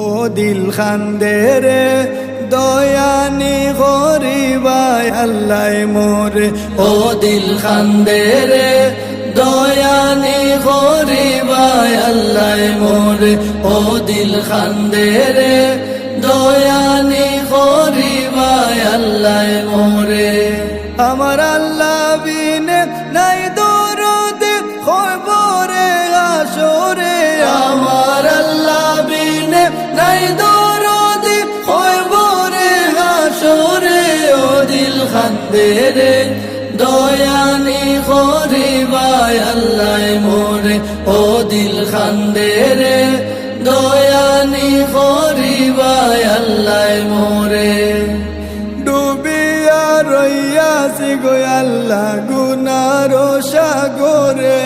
ও দিল খান্দে রে দয়ানি গরিবাই আল্লাহ মোরে। ও দিল খান্দে রে দয়ানি গরিবায় আল্লাহ মোরে। ও দিল খান্দে রে দয়ানি গরিবায় আল্লাহ মোরে। আমার আল্লাহ দিল খান্দে রে দয়ানি গরিবায় আল্লাহ মোরে, ও দিল খান্দে রে দয়ানি গরিবায় আল্লাহ মোরে। ডুবিয়া রইয়াছি গো আল্লাহ, গুনার সাগরে।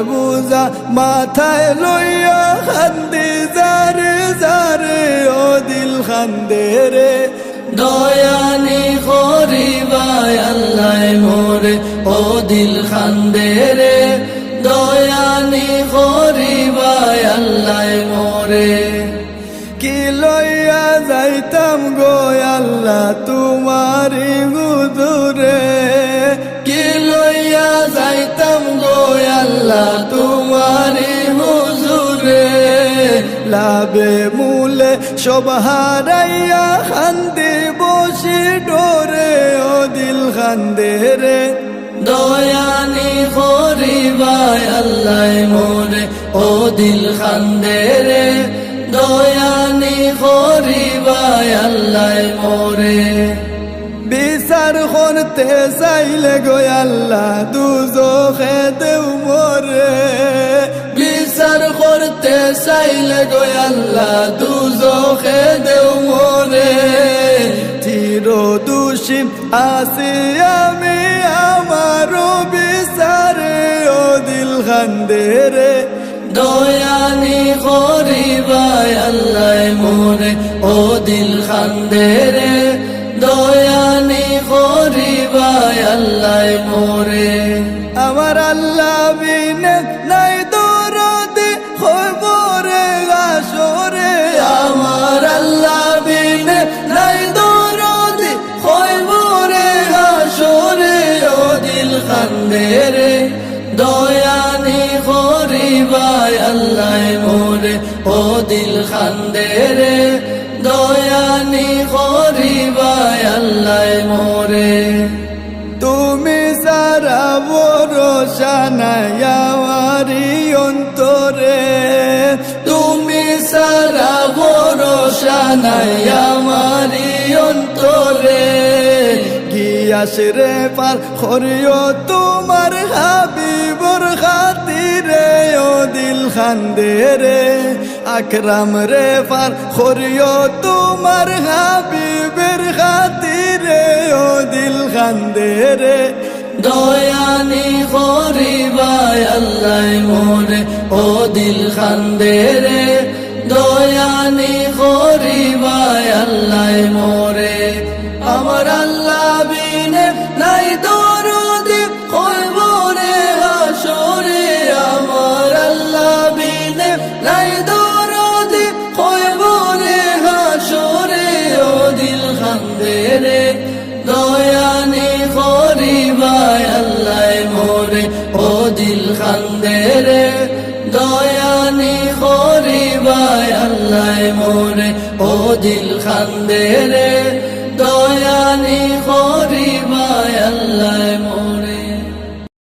বুঝা মাথায় লইয়া খান্দি জারে জারে ও দিল খান্দে রে। দয়ানি গরিবায় আল্লাহ মোরে ও দিল খান্দে রে। দয়ানি গরিবায় আল্লাহ মোরে। কি লইয়া যাইতাম গো আল্লাহ তোমারি গুদুরে আল্লাহ তোমারি হুজুরে, লাভে মূলে সব খান্দি বসে ডোরে, ও দিল খান্দে রে। দয়ানি গরিবায় আল্লাহ মোরে, ও দিল খান্দে রে। দয়ানি গরিবায় আল্লাহ মোরে। বিচার করতে চাইলে গো আল্লাহ দুজখে করতে চাইলে গো আল্লাহ, দুজখে দেও মোরে চির দোষী আসি আমি আমারও বিচারে, ও দিল খান্দে রে দয়ানি গরিবায় আল্লাহ মোরে ও দিল খান্দে রে দয়ানি গরিবায় আল্লাহ মোরে আমার আল্লাহ বিনে নাই ও দিল খান্দে রে দয়ানি গরিবায় আল্লাহ মোরে। তুমি সারা নাই আমারি অন্তরে তুমি সারা নাই আমারি অন্তরে। গিয়াস রে পার খরিও তোমার হাবিবর খাতিরে ও দিল খান্দে রে। আকরাম রে, পার খরিও তোমার হাবিবের খাতিরে। ও দিল খান্দে রে। দয়ানি গরিবায় আল্লাহ মোরে ও দিল খান্দে রে। রে দয়ানি করিবায় আল্লাহ মোরে ও দিল খান্দে রে দয়ানি করিবায় আল্লাহ মোরে ও দিল খান্দে রে দয়ানি করিবায় আল্লাহ মোরে